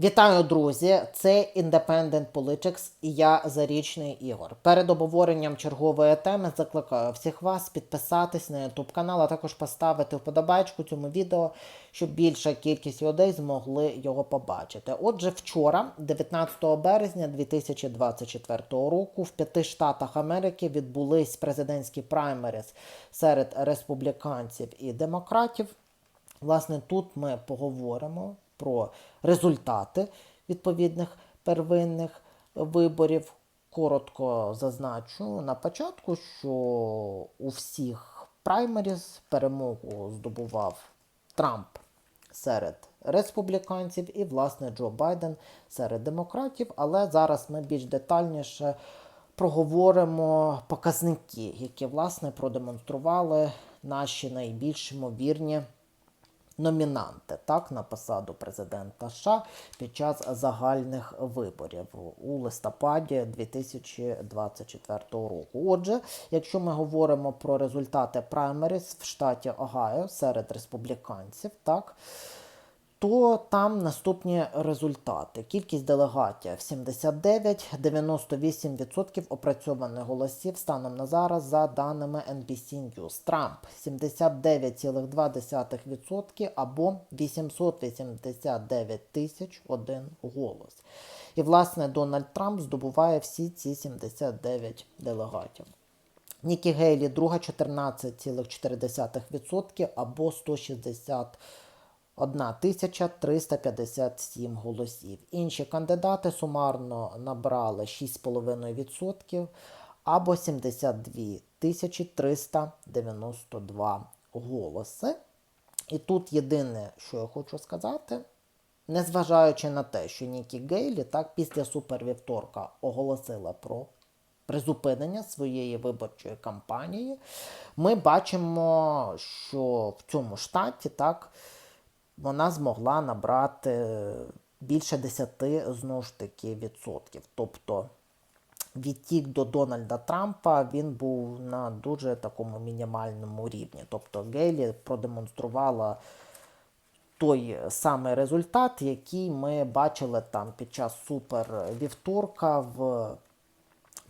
Вітаю, друзі! Це Independent Politics і я Зарічний Ігор. Перед обговоренням чергової теми закликаю всіх вас підписатись на YouTube канал, а також поставити вподобайку цьому відео, щоб більша кількість людей змогли його побачити. Отже, вчора, 19 березня 2024 року, в п'яти штатах Америки відбулись президентські праймеріс серед республіканців і демократів. Власне, тут ми поговоримо про результати відповідних первинних виборів. Коротко зазначу на початку, що у всіх праймеріз перемогу здобував Трамп серед республіканців і, власне, Джо Байден серед демократів. Але зараз ми більш детальніше проговоримо показники, які власне продемонстрували наші найбільш ймовірні номінанти так, на посаду президента США під час загальних виборів у листопаді 2024 року. Отже, якщо ми говоримо про результати праймеріс в штаті Огайо серед республіканців, так. То там наступні результати. Кількість делегатів 79, 98% опрацьованих голосів станом на зараз за даними NBC News. Трамп 79,2% або 889 тисяч один голос. І, власне, Дональд Трамп здобуває всі ці 79 делегатів. Нікі Гейлі, друга 14,4% або 160 1357 голосів. Інші кандидати сумарно набрали 6,5% або 72 392 голоси. І тут єдине, що я хочу сказати, незважаючи на те, що Нікі Гейлі так після супервівторка оголосила про призупинення своєї виборчої кампанії, ми бачимо, що в цьому штаті так вона змогла набрати більше 10 знову ж таки відсотків. Тобто відтік до Дональда Трампа він був на дуже такому мінімальному рівні. Тобто Гейлі продемонструвала той самий результат, який ми бачили там під час супер вівторка в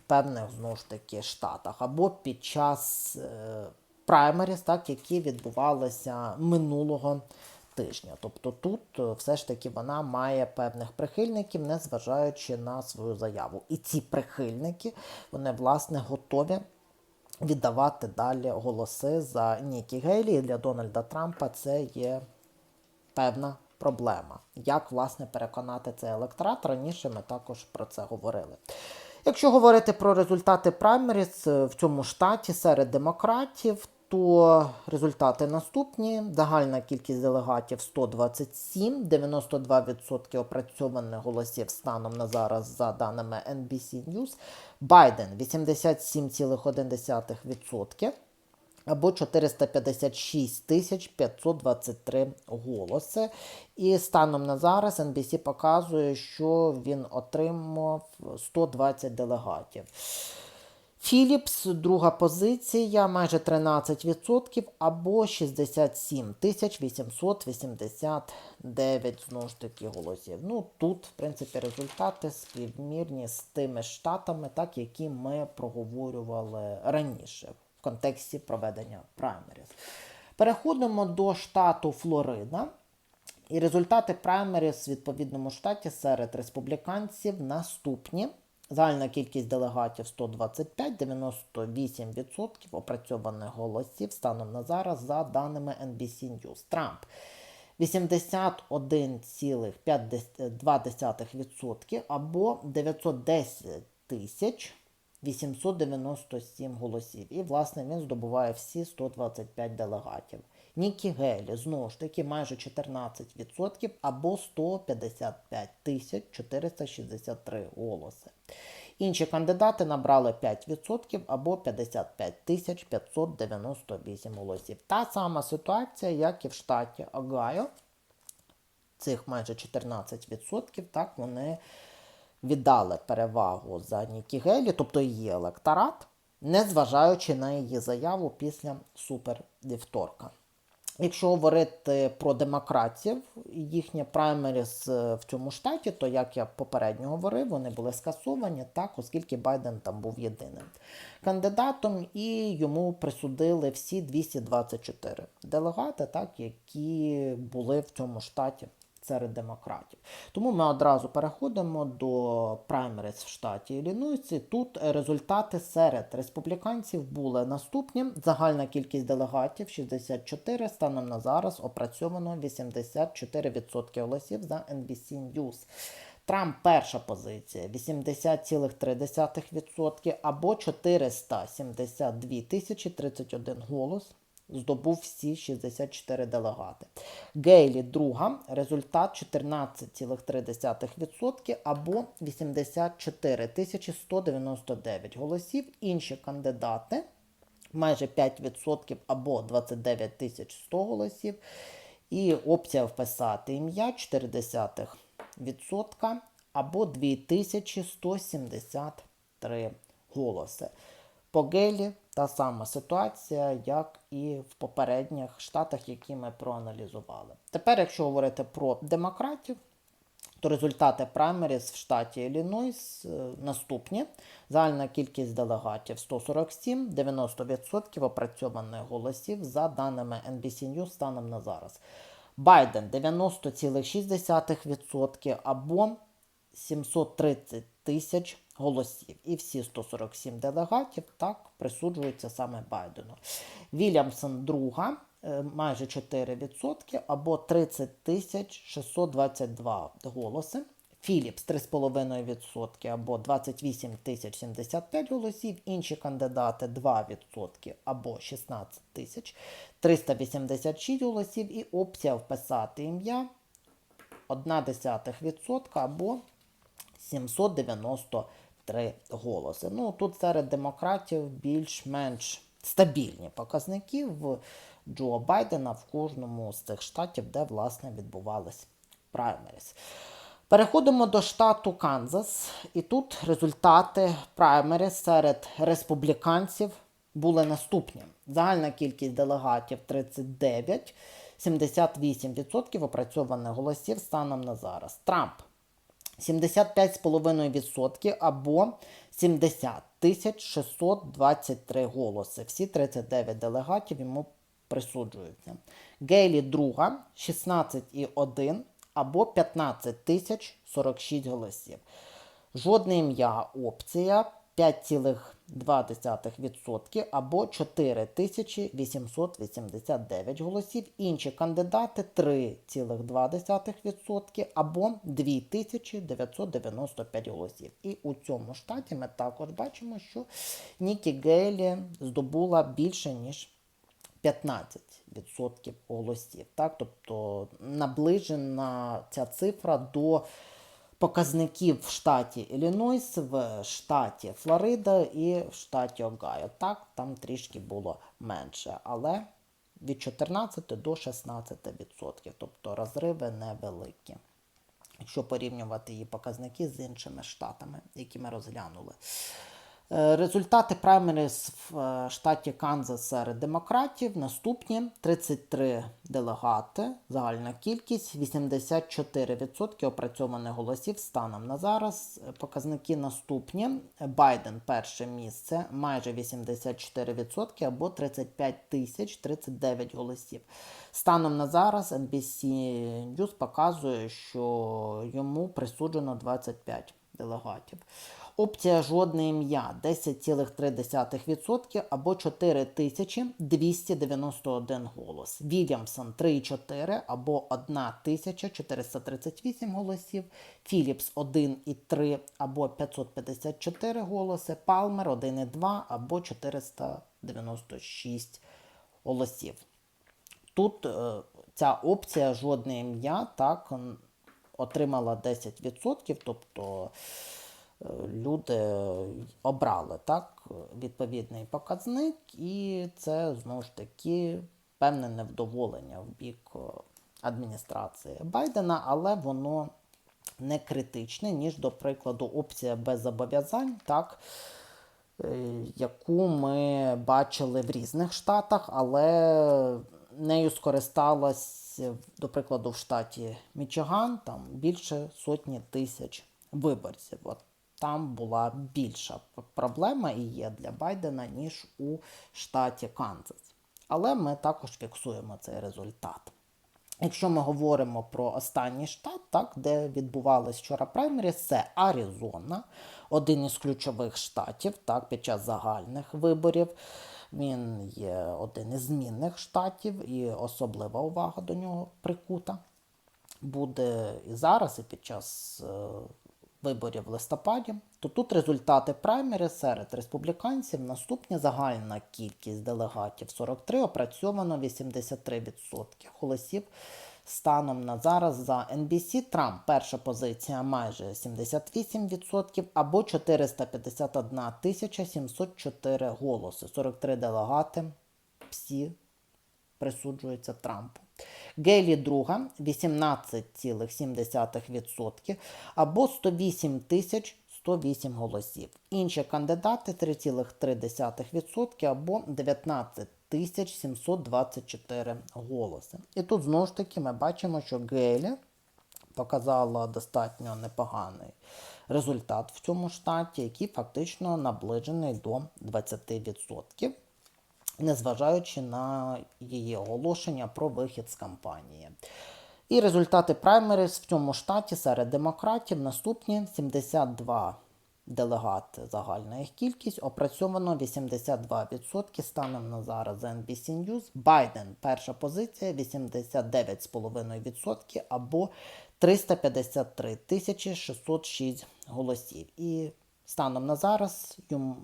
певних знову ж таки штатах, або під час е, праймеріс, так, які відбувалися минулого тижня. Тобто тут е, все ж таки вона має певних прихильників, незважаючи на свою заяву. І ці прихильники, вони, власне, готові віддавати далі голоси за Нікі Гейлі. І для Дональда Трампа це є певна проблема. Як, власне, переконати цей електорат? Раніше ми також про це говорили. Якщо говорити про результати праймеріс в цьому штаті серед демократів, то результати наступні. Загальна кількість делегатів 127, 92% опрацьованих голосів станом на зараз за даними NBC News. Байден 87,1% або 456 тисяч 523 голоси. І станом на зараз NBC показує, що він отримав 120 делегатів. Філіпс, друга позиція, майже 13% або 67 тисяч 889 знову ж таки голосів. Ну тут, в принципі, результати співмірні з тими штатами, так які ми проговорювали раніше в контексті проведення праймерів. Переходимо до штату Флорида. І результати праймерів в відповідному штаті серед республіканців наступні. Загальна кількість делегатів 125, 98% опрацьованих голосів станом на зараз за даними NBC News. Трамп 81,2% або 910 тисяч 897 голосів. І, власне, він здобуває всі 125 делегатів. Нікі Гелі, знову ж таки, майже 14% або 155 463 голоси. Інші кандидати набрали 5% або 55 598 голосів. Та сама ситуація, як і в штаті Огайо. Цих майже 14%, так, вони віддали перевагу за Нікі Гелі, тобто її електорат, незважаючи на її заяву після супервівторка. Якщо говорити про демократів, їхні праймеріс е, в цьому штаті, то як я попередньо говорив, вони були скасовані, так, оскільки Байден там був єдиним кандидатом, і йому присудили всі 224 делегати, так, які були в цьому штаті серед демократів. Тому ми одразу переходимо до праймериз в штаті Іллінойсі. Тут результати серед республіканців були наступні. Загальна кількість делегатів 64, станом на зараз опрацьовано 84% голосів за NBC News. Трамп перша позиція 80,3% або 472 тисячі 31 голос здобув всі 64 делегати. Гейлі друга, результат 14,3% або 84 199 голосів. Інші кандидати майже 5% або 29 100 голосів. І опція вписати ім'я 0,4% або 2173 голоси. По Гейлі та сама ситуація, як і в попередніх штатах, які ми проаналізували. Тепер, якщо говорити про демократів, то результати праймеріс в штаті Іллінойс е, наступні. Загальна кількість делегатів 147, 90% опрацьованих голосів за даними NBC News станом на зараз. Байден 90,6% або 730 тисяч голосів. І всі 147 делегатів так присуджуються саме Байдену. Вільямсон друга, е, майже 4% або 30 тисяч 622 голоси. Філіпс 3,5% або 28 тисяч 75 голосів. Інші кандидати 2% або 16 тисяч 386 голосів. І опція вписати ім'я 0,1% або 793 голоси. Ну, тут серед демократів більш-менш стабільні показники в Джо Байдена в кожному з цих штатів, де, власне, відбувались праймеріс. Переходимо до штату Канзас, і тут результати праймеріс серед республіканців були наступні. Загальна кількість делегатів 39, 78% опрацьованих голосів станом на зараз. Трамп 75,5% або 70 623 голоси. Всі 39 делегатів йому присуджуються. Гейлі друга 16,1 або 15 тисяч 46 голосів. Жодне ім'я опція 5,2% або 4889 голосів. Інші кандидати 3,2% або 2995 голосів. І у цьому штаті ми також бачимо, що Нікі Гейлі здобула більше, ніж 15% голосів. Так? Тобто наближена ця цифра до показників в штаті Іллінойс, в штаті Флорида і в штаті Огайо. Так, там трішки було менше, але від 14 до 16%. Тобто розриви невеликі. Якщо порівнювати її показники з іншими штатами, які ми розглянули. Е, Результати праймеріс в е, штаті Канзас серед демократів наступні: 33 делегати, загальна кількість, 84% опрацьованих голосів станом на зараз. Показники наступні: Байден перше місце, майже 84% або 35 тисяч 39 голосів. Станом на зараз NBC News показує, що йому присуджено 25 делегатів. Опція жодне ім'я 10,3% або 4291 голос. Вільямсон 3,4 або 1438 голосів. Філіпс 1,3 або 554 голоси. Палмер 1,2 або 496 голосів. Тут е, ця опція жодне ім'я так отримала 10%, тобто люди обрали так, відповідний показник, і це знову ж таки певне невдоволення в бік е, адміністрації Байдена, але воно не критичне, ніж, до прикладу, опція без зобов'язань, так, е, яку ми бачили в різних штатах, але нею скористалась, до прикладу, в штаті Мічиган, там більше сотні тисяч виборців. От там була більша проблема і є для Байдена, ніж у штаті Канзас. Але ми також фіксуємо цей результат. Якщо ми говоримо про останній штат, так, де відбувалися вчора праймеріс, це Аризона, один із ключових штатів так, під час загальних виборів. Він є один із змінних штатів, і особлива увага до нього прикута. Буде і зараз, і під час е, виборів в листопаді, то тут результати праймері серед республіканців наступні загальна кількість делегатів 43, опрацьовано 83% голосів. Станом на зараз за NBC Трамп перша позиція майже 78% або 451 тисяча 704 голоси. 43 делегати всі присуджується Трампу. Гейлі друга 18,7% або 108 тисяч 108 голосів. Інші кандидати 3,3% або 19 тисяч 724 голоси. І тут знову ж таки ми бачимо, що Гейлі показала достатньо непоганий результат в цьому штаті, який фактично наближений до 20% незважаючи на її оголошення про вихід з кампанії. І результати праймерис в цьому штаті серед демократів наступні 72 делегати загальна їх кількість, опрацьовано 82% станом на зараз NBC News. Байден перша позиція 89,5% або 353 тисячі 606 голосів. І станом на зараз йому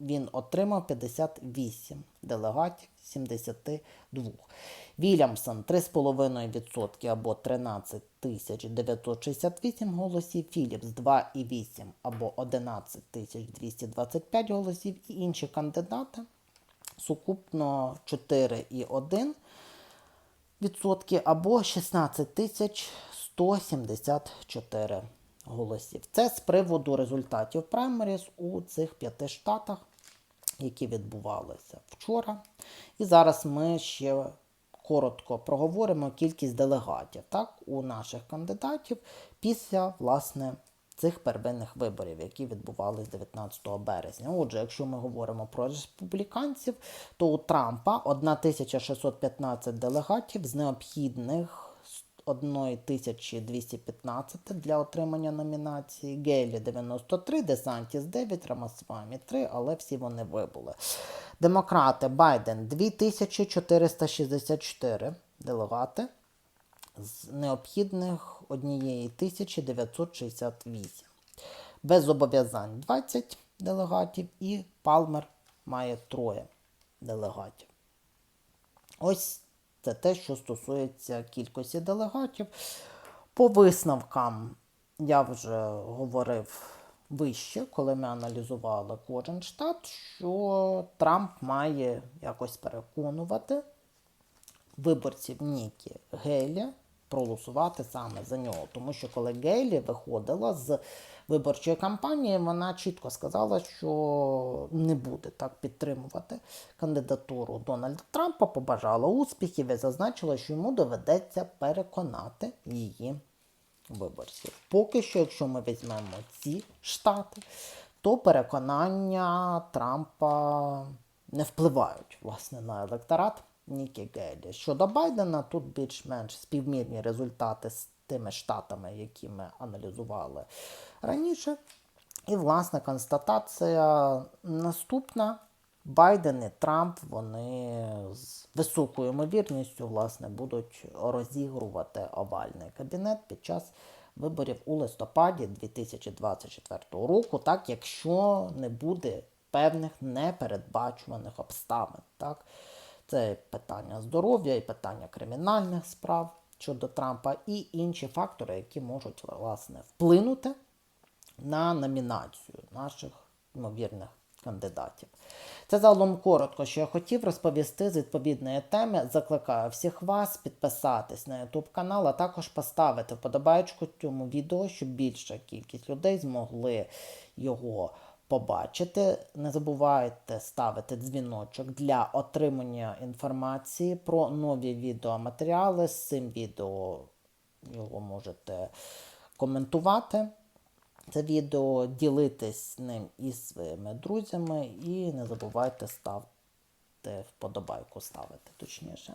він отримав 58 делегатів 72. Вільямсон 3,5% або 13 тисяч 968 голосів, Філіпс 2,8 або 11 тисяч 225 голосів і інші кандидати сукупно 4,1 відсотки або 16 174 голосів. Це з приводу результатів праймеріс у цих п'яти штатах, які відбувалися вчора. І зараз ми ще коротко проговоримо кількість делегатів так, у наших кандидатів після власне. Цих первинних виборів, які відбувалися 19 березня. Отже, якщо ми говоримо про республіканців, то у Трампа 1615 делегатів з необхідних 1215 для отримання номінації, Гейлі 93, Десантіс 9, Рамасвамі 3, але всі вони вибули. Демократи Байден 2464 делегати з необхідних 1968. Без зобов'язань 20 делегатів і Палмер має троє делегатів. Ось це те, що стосується кількості делегатів. По висновкам я вже говорив вище, коли ми аналізували кожен штат, що Трамп має якось переконувати виборців Нікі Гейлі проголосувати саме за нього. Тому що коли Гейлі виходила з виборчої кампанії, вона чітко сказала, що не буде так підтримувати кандидатуру Дональда Трампа, побажала успіхів і зазначила, що йому доведеться переконати її виборців. Поки що, якщо ми візьмемо ці штати, то переконання Трампа не впливають власне на електорат Нікі Гейлі. Щодо Байдена, тут більш-менш співмірні результати з тими штатами, які ми аналізували раніше. І, власне, констатація наступна. Байден і Трамп вони з високою ймовірністю власне, будуть розігрувати овальний кабінет під час виборів у листопаді 2024 року, так, якщо не буде певних непередбачуваних обставин. Так. Це питання здоров'я і питання кримінальних справ щодо Трампа, і інші фактори, які можуть власне вплинути на номінацію наших ймовірних кандидатів. Це загалом коротко, що я хотів розповісти з відповідної теми. Закликаю всіх вас підписатись на YouTube канал, а також поставити вподобайку цьому відео, щоб більша кількість людей змогли його побачити. Не забувайте ставити дзвіночок для отримання інформації про нові відеоматеріали. З цим відео його можете коментувати. Це відео, ділитись ним із своїми друзями і не забувайте ставити вподобайку ставити, точніше.